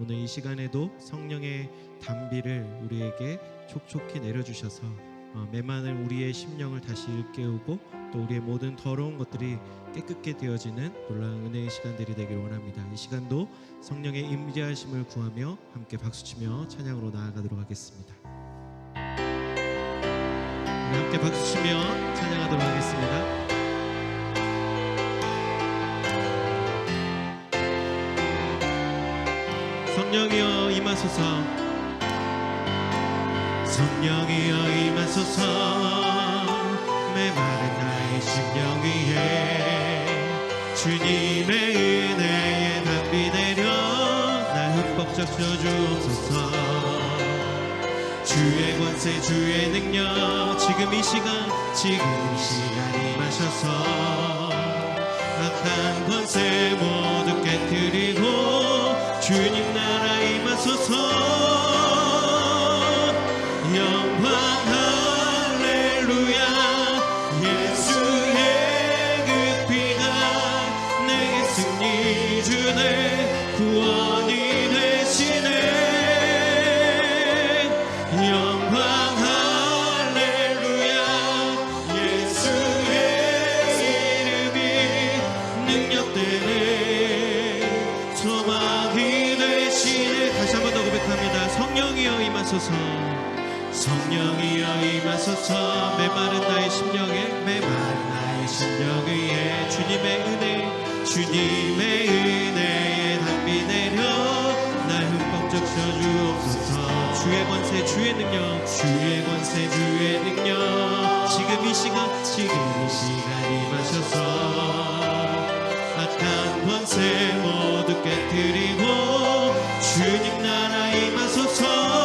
오늘 이 시간에도 성령의 담비를 우리에게 촉촉히 내려주셔서 어, 메마른 우리의 심령을 다시 일깨우고 또 우리의 모든 더러운 것들이 깨끗게 되어지는 놀라운 은혜의 시간들이 되기를 원합니다. 이 시간도 성령의 임재하심을 구하며 함께 박수치며 찬양으로 나아가도록 하겠습니다. 함께 박수치며 찬양하도록 하겠습니다. 성령이여 임하소서. 성령이여 임하소서. 메마른 나의 심령 위에 주님의 은혜에 담비 내려 날 흠뻑 적셔주옵소서. 주의 권세 주의 능력 지금 이 시간 지금 이 시간 임하셔서 악한 권세 모두 깨뜨리고 주님 나라 임하소서 임하소서. 성령이여 임하소서. 메마른 나의 심령에 메마른 나의 심령 위에 주님의 은혜 주님의 은혜에 담비 내려. 날 흠뻑 적셔주옵소서. 주의 권세 주의 능력 주의 권세 주의 능력. 지금 이 시간 지금 이 시간 임하셔서. 악한 권세 모두 깨뜨리고 주님 나라 임하소서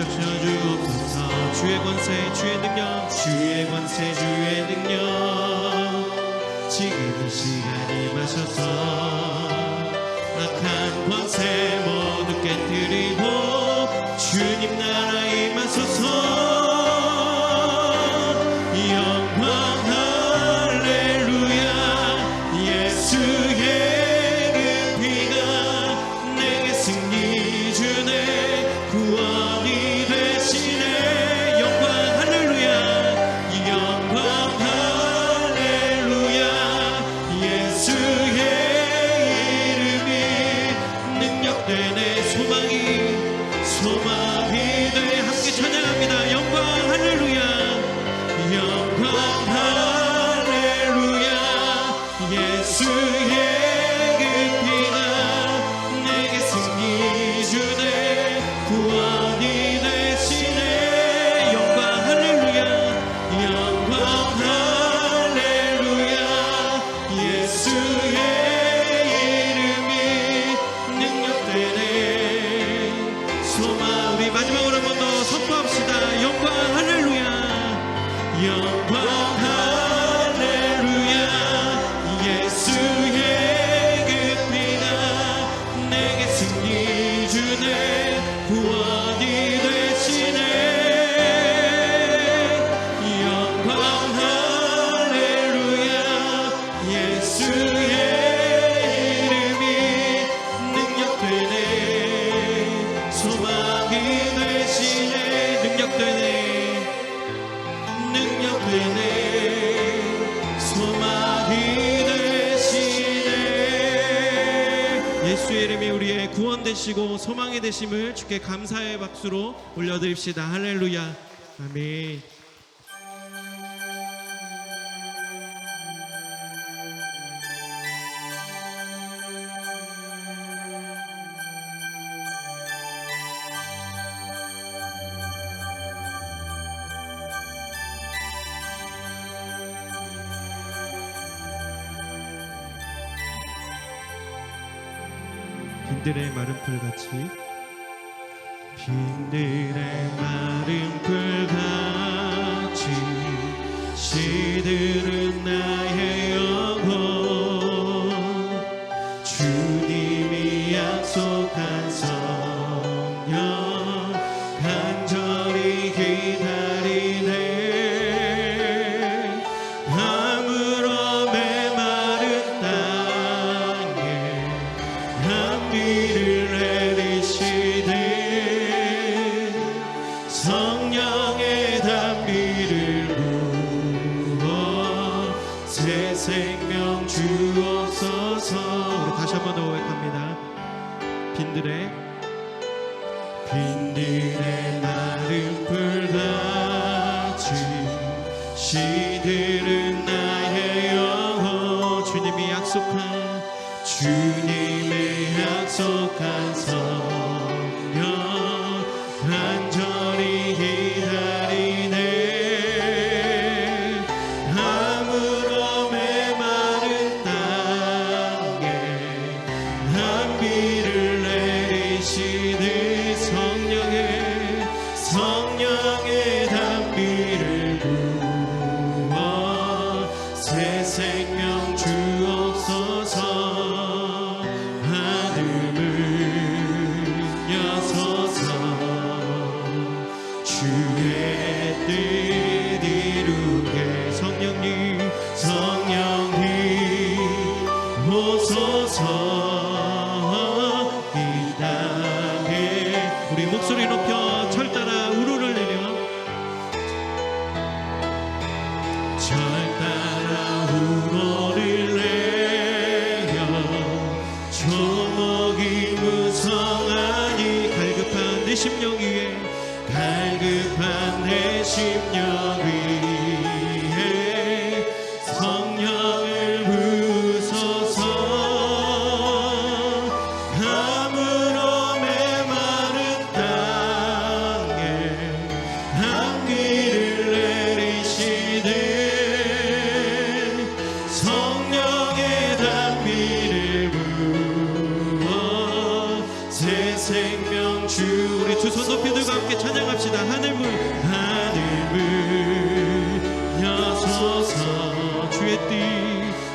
적셔주옵소서. 주의 권세 주의 능력 주의 권세 주의 능력. 지금 이 시간 임하셔서 악한 권세 모두 깨뜨리고 주님 나라 임하소서 능력되네 소망이 소망이 돼 함께 찬양합니다. 영광 할렐루야. 영광 할렐루야 예수의 이름이 우리의 구원 되시고 소망이 되심을 주께 감사의 박수로 올려드립시다. 할렐루야. 아멘 빈들의 마른 풀같이. 빈들의 마른 풀같이 시들은 나의 영 주옵소서. 우리 다시 한 번 더 고백합니다. 빈들의 빈들의 마른 불 갈급한 내 심령 위에 성령을 부소서. 아무런 메마른 땅에 한비를 내리시되 성령 두 손 높이 들고 함께 찬양합시다. 하늘문 하늘문 여소서 주의 뜻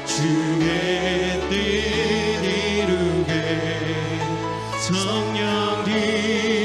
주의 뜻 이루게. 성령님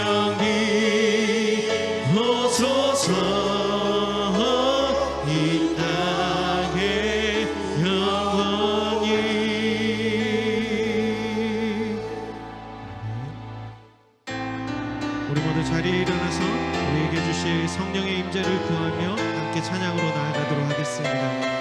나아가도록 하겠습니다.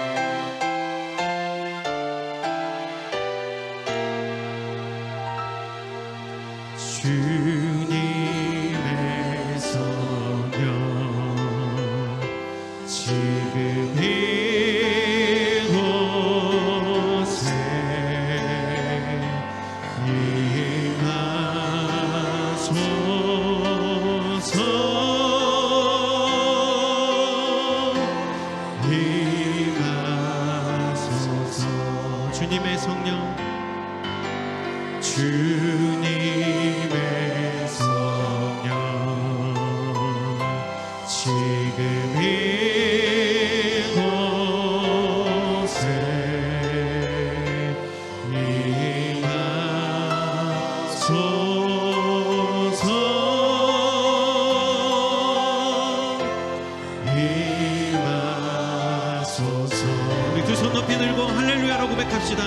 지금 이곳에 임하소서 임하소서. 우리 두 손 높이 들고 할렐루야로 고백합시다